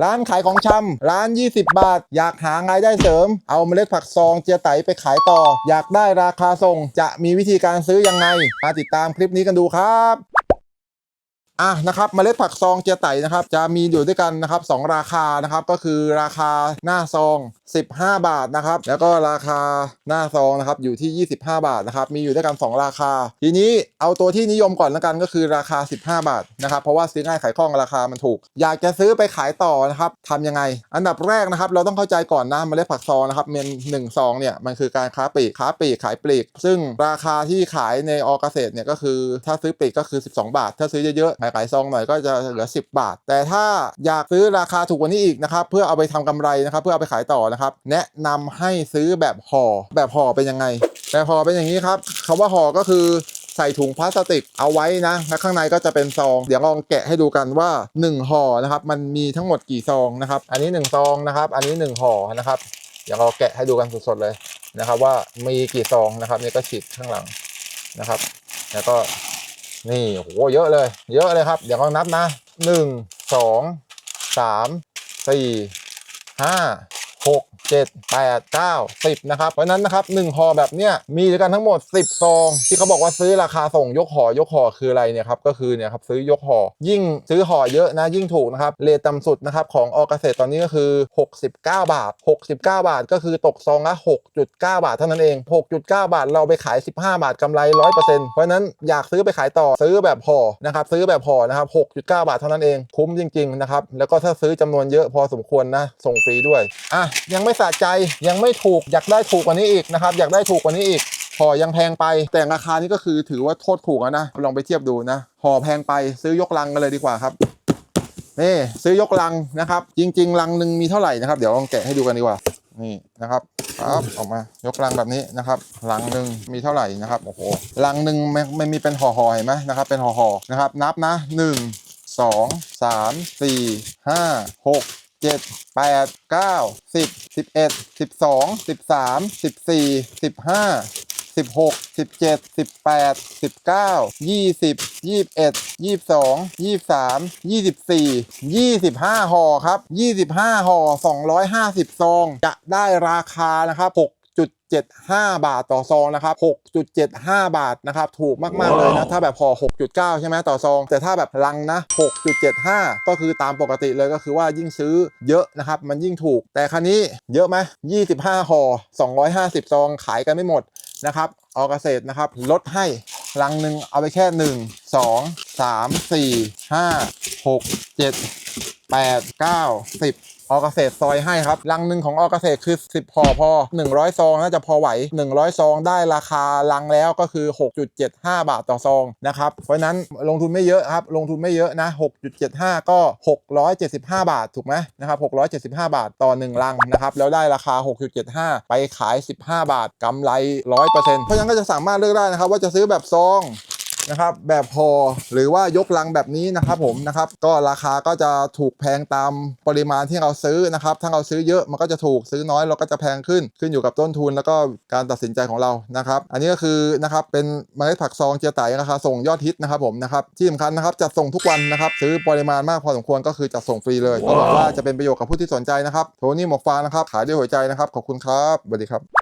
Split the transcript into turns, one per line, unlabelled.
ร้านขายของชำร้าน 20 บาท อยากหารายได้เสริม เอาเมล็ดผักซองเจียไตไปขายต่อ อยากได้ราคาส่ง จะมีวิธีการซื้อยังไง มาติดตามคลิปนี้กันดูครับอะนะครับเมล็ดผักซองเจียไตนะครับจะมีอยู่ด้วยกันนะครับสองราคานะครับก็คือราคาหน้าซอง 15 บาทนะครับ แล้วก็ราคาหน้าซองนะครับอยู่ที่ 25 บาทนะครับ มีอยู่ด้วยกัน 2 ราคา ทีนี้เอาตัวที่นิยมก่อนแล้วกันก็คือราคา 15 บาทนะครับ เพราะว่าซื้อง่ายขายคล่องราคามันถูก อยากจะซื้อไปขายต่อนะครับทำยังไง อันดับแรกนะครับ เราต้องเข้าใจก่อนนะเมล็ดผักซองนะครับเมนหนึ่งซองเนี่ยมันคือการค้าปลีกค้าปลีกขายปลีก ซึ่งราคาที่ขายในออเกษตรเนี่ยก็คือถ้าซื้อปลีกก็คือ 12 บาท ถ้าซื้อเยอะๆขายขายซองหน่อยก็จะเหลือ 10 บาท แต่ถ้าอยากซื้อราคาถูกกว่านี้อีกนะครับเพื่อเอาไปทำกำไรนะครับเพื่อเอาไปขายต่อนะครับแนะนำให้ซื้อแบบห่อแบบห่อเป็นยังไงแบบห่อเป็นอย่างนี้ครับคำว่าห่อก็คือใส่ถุงพลาสติกเอาไว้นะ แล้วข้างในก็จะเป็นซอง เดี๋ยวลองแกะให้ดูกันว่า 1ห่อนะครับ มันมีทั้งหมดกี่ซองนะครับ อันนี้ 1 ซองนะครับ อันนี้ 1ห่อนะครับ เดี๋ยวเราแกะให้ดูกันสดๆเลยนะครับ ว่ามีกี่ซองนะครับนี่ก็ฉีดข้างหลังนะครับ แล้วก็นี่โหเยอะเลย เยอะเลยครับ เดี๋ยวเรานับนะหนึ่งสอง สามสี่ห้าหกเจ็ดแปดเก้าสิบนะครับเพราะนั้นนะครับหนึ่งห่อแบบเนี้ยมีด้วยกันทั้งหมด 10 ซอง ที่เขาบอกว่าซื้อราคาส่งยกห่อยกห่อคืออะไรเนี่ยครับก็คือเนี่ยครับซื้อยกห่อยิ่งซื้อห่อเยอะนะยิ่งถูกนะครับเรทต่ำสุดนะครับของออเกษตรตอนนี้ก็คือ 69 บาท 69 บาท ก็คือตกซองละ6.9 บาทเท่านั้นเอง 6.9 บาทเราไปขาย 15 บาทกำไร 100%เพราะฉะนั้นอยากซื้อไปขายต่อซื้อแบบห่อนะครับซื้อแบบห่อนะครับ6.9 บาทเท่านั้นเองคุ้มจริงๆนะครับแล้วก็ถ้าซื้อจำนวนเยอะพอสมควรนะส่งฟรีด้วยอะยังไม่สะใจยังไม่ถูกอยากได้ถูกกว่านี้อีกนะครับอยากได้ถูกกว่านี้อีกห่อยังแพงไป แต่ราคานี้ก็คือถือว่าโทษถูกแล้วนะลองไปเทียบดูนะห่อแพงไปซื้อยกลังกันเลยดีกว่าครับนี่ซื้อยกลังนะครับ จริง ๆ ลังหนึ่งมีเท่าไหร่นะครับเดี๋ยวลองแกะให้ดูกันดีกว่านี่นะครับครับออกมายกลังแบบนี้นะครับลังหนึ่งมีเท่าไหร่นะครับโอ้โหลังหนึ่งไม่ไม่มีเป็นห่อๆเห็นไหมนะครับ เป็นห่อๆนะครับ นับนะหนึ่งสองสามสี่ห้าหก เจ็ดแปดเก้าสิบสิบเอ็ดสิบสองสิบสามสิบสี่สิบห้าสิบหกสิบเจ็ดสิบแปดสิบเก้ายี่สิบยี่สิบเอ็ดยี่สิบสองยี่สิบสามยี่สิบสี่ยี่สิบห้าห่อครับยี่สิบห้าห่อสองร้อยห้าสิบซอง จะได้ราคานะครับหก 6.75 บาทต่อซองนะครับ 6.75 บาทนะครับ ถูกมาก ๆ เลยนะ ถ้าแบบพอ6.9 ใช่ไหมต่อซอง แต่ถ้าแบบลังนะ 6.75 ก็คือตามปกติเลยก็คือว่ายิ่งซื้อเยอะนะครับ มันยิ่งถูก แต่คันนี้เยอะไหม25ห่อ250 ซอง ขายกันไม่หมดนะครับออเกษตรนะครับ ลดให้ลังหนึ่งเอาไปแค่ 1 2 3 4 5 6 7 8 9 10 ออเกษตรซอยให้ครับลังหนึ่งของออเกษตรคือ 10ห่อพอ 100 ซองน่าจะพอไหว 100 ซองได้ราคาลังแล้วก็คือ 6.75 บาทต่อซองนะครับเพราะฉะนั้นลงทุนไม่เยอะครับลงทุนไม่เยอะนะ 6.75 ก็ 675 บาทถูกไหมนะครับ675 บาทต่อ 1 ลังนะครับแล้วได้ราคา 6.75 ไปขาย 15 บาทกำไร 100%เพราะฉะนั้นก็จะสามารถเลือกได้นะครับว่าจะซื้อแบบซอง นะครับแบบพอหรือว่ายกลังแบบนี้นะครับผมนะครับก็ราคาก็จะถูกแพงตามปริมาณที่เราซื้อนะครับถ้าเราซื้อเยอะมันก็จะถูกซื้อน้อยเราก็จะแพงขึ้นขึ้นอยู่กับต้นทุน แล้วก็การตัดสินใจของเรานะครับ อันนี้ก็คือนะครับเป็นเมล็ดผักซองเจียไตราคาส่งยอดฮิตนะครับผมนะครับที่สำคัญนะครับจัดส่งทุกวันนะครับซื้อปริมาณมากพอสมควรก็คือจัดส่งฟรีเลยก็หวังว่าจะเป็นประโยชน์กับผู้ที่สนใจนะครับโทนี่หมวกฟางนะครับขายด้วยหัวใจนะครับขอบคุณครับสวัสดีครับ